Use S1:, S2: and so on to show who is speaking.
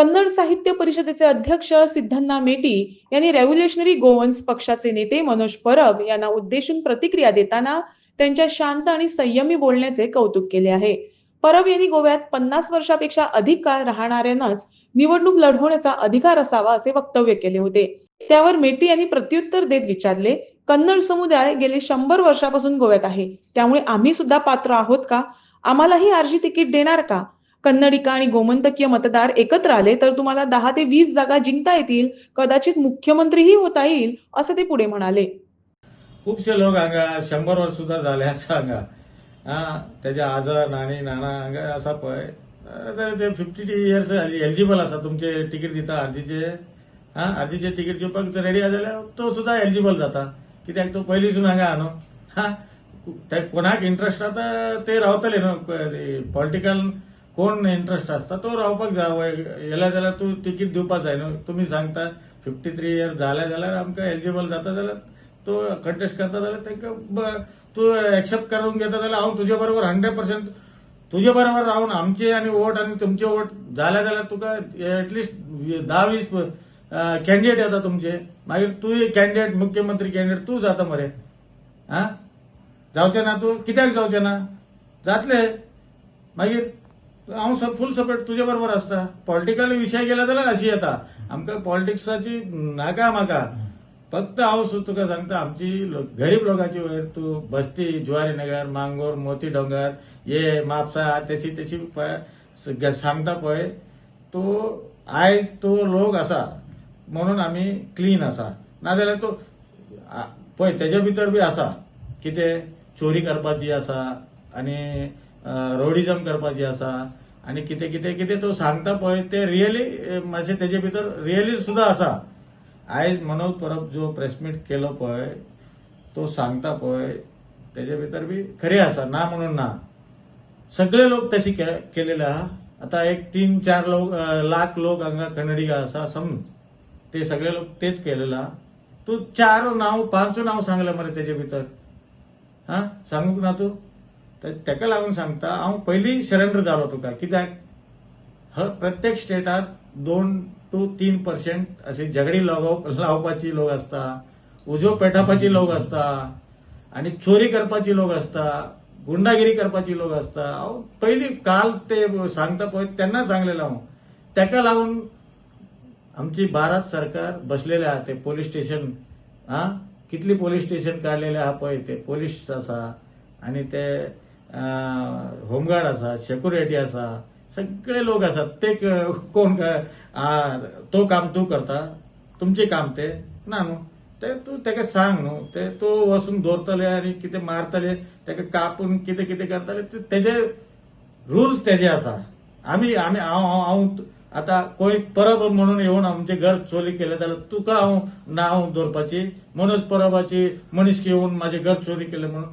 S1: कन्नड साहित्य परिषदेचे अध्यक्ष सिद्धन्ना मेटी यांनी रेव्होल्युशनरी गोवन्स पक्षाचे नेते मनोज परब यांना उद्देशून प्रतिक्रिया देताना त्यांच्या शांत आणि संयमी बोलण्याचे कौतुक केले आहे. परब यांनी गोव्यात पन्नास वर्षापेक्षा अधिक काळ राहणाऱ्यांनाच निवडणूक लढवण्याचा अधिकार असावा असे वक्तव्य केले होते. त्यावर मेटी यांनी प्रत्युत्तर देत विचारले कन्नड समुदाय गेले शंभर वर्षापासून गोव्यात आहे. त्यामुळे आम्ही सुद्धा पात्र आहोत का? आम्हालाही आरजी तिकीट देणार का? कन्नडिका आणि गोमंतकीय मतदार एकत्र आले तर तुम्हाला दहा ते वीस जागा जिंकता येतील कदाचित मुख्यमंत्रीही होता येईल असं ते पुढे म्हणाले.
S2: खुबशे लोक हांगा शंबर वर्स सुद्धा झाले असं हांगा हा तेजे आजार नानी नाना हांगा असा पळय तर ते फिफ्टी इयर्स एलिजिबल आसा तुमचे तिकीट दिता आजीचे हा आरजीचे तिकीट दिवपाक रेडी जाल्यार तो सुद्धा एलिजिबल जाता. कित्याक तो पयलींसून हांगा हा न्हू हा कोणाक इंटरेस्ट आता ते रावतले न्हू पॉलिटिकल कोण इंटरेस्ट आसता तो रावपाक जाय येयला जाल्यार तूं तिकीट दिवपाक जाय न्हू तुमी सांगता फिफ्टी थ्री इयर जाले जाल्यार आमकां एलिजिबल जाता जाल्यार तो कंटेस्ट करता जाल्यार तांकां तूं एक्सेप्ट करून घेता जाल्यार हांव तुजे बरोबर हंड्रेड पर्सेंट तुजे बरोबर रावन आमचे आनी वोट आनी तुमचे वोट जाले जाल्यार तुका एटलिस्ट धा वीस कॅन्डिडेट येता तुमचे. मागीर तूं कॅन्डिडेट मुख्यमंत्री कॅन्डिडेट तूं जाता मरे. हा? जावचें ना तूं? कित्याक जावचें ना? जातले. मागीर हांव फूल सपोर्ट तुजे बरोबर आसता पॉलिटिकल विशय गेला जाल्यार अशी येता. आमकां पॉलिटिक्साची नाका म्हाका फक्त हांव तुका सांगता आमची गरीब लोकांची वयर तूं बस्ती जुवारी नगर मांगोर मोती डोंगर ये म्हापसा तशी तशी पळय सांगता पळय तो आयज तो लोक आसा. म्हणून आमी क्लीन आसा. नाजाल्यार तो पळय तेजे भितर बी आसा. कितें? चोरी करपाची आसा. आनी रोडिजम करपाची आसा. आनी कितें कितें कितें तो सांगता पळय ते रियली मातशें तेजे भितर रियली सुद्धा आसा. आयज मनोज परब जो प्रेसमीट केलो पळय तो सांगता पळय तेजे भितर बी खरें आसा ना म्हणून ना. सगळे लोक तशी के- केलेले आहा. आता एक तीन चार लोक लाख लोक हांगा कन्नडिगा आसा समज. ते सगळे लोक तेच केलेले आहा. तूं चार नांव पांच नांव सांगले मरे तेजे भितर. हा? सांगूक ना तूं? तर तेका लागून सांगता हांव पयलीं सरेंडर जालो तुका कित्याक? प्रत्येक स्टेटात दोन टू तीन पर्सेंट अशी झगडी लावपाची लोक आसता उजो पेटावपाची लोक आसता आनी चोरी करपाची लोक आसता गुंडागिरी करपाची लोक आसता हांव पयलीं काल ते सांगता पळय तेन्ना सांगलेलो हांव ताका लागून आमची भारत सरकार बसलेले आहा ते पोलीस स्टेशन हा? कितली पोलीस स्टेशन काढलेले आहा पळय ते पोलीस आसा आनी ते होमगार्ड आसा सेक्युरिटी आसा सगळे लोक आसात ते कोण तो काम तूं करता तुमचे काम ते ना न्हू ते तूं तेका सांग न्हू ते तूं वचून दवरतले आनी कितें मारतले तेका कापून कितें कितें करतले ते- तेजे रुल्स तेजे आसा आमी आमी हांव हांव हांव आतां कोणी परब म्हणून येवन आमचे घर चोरी केले जाल्यार तुका हांव नांव दवरपाची मनोज परबाची मनीस येवन म्हाजें घर चोरी केले म्हणून.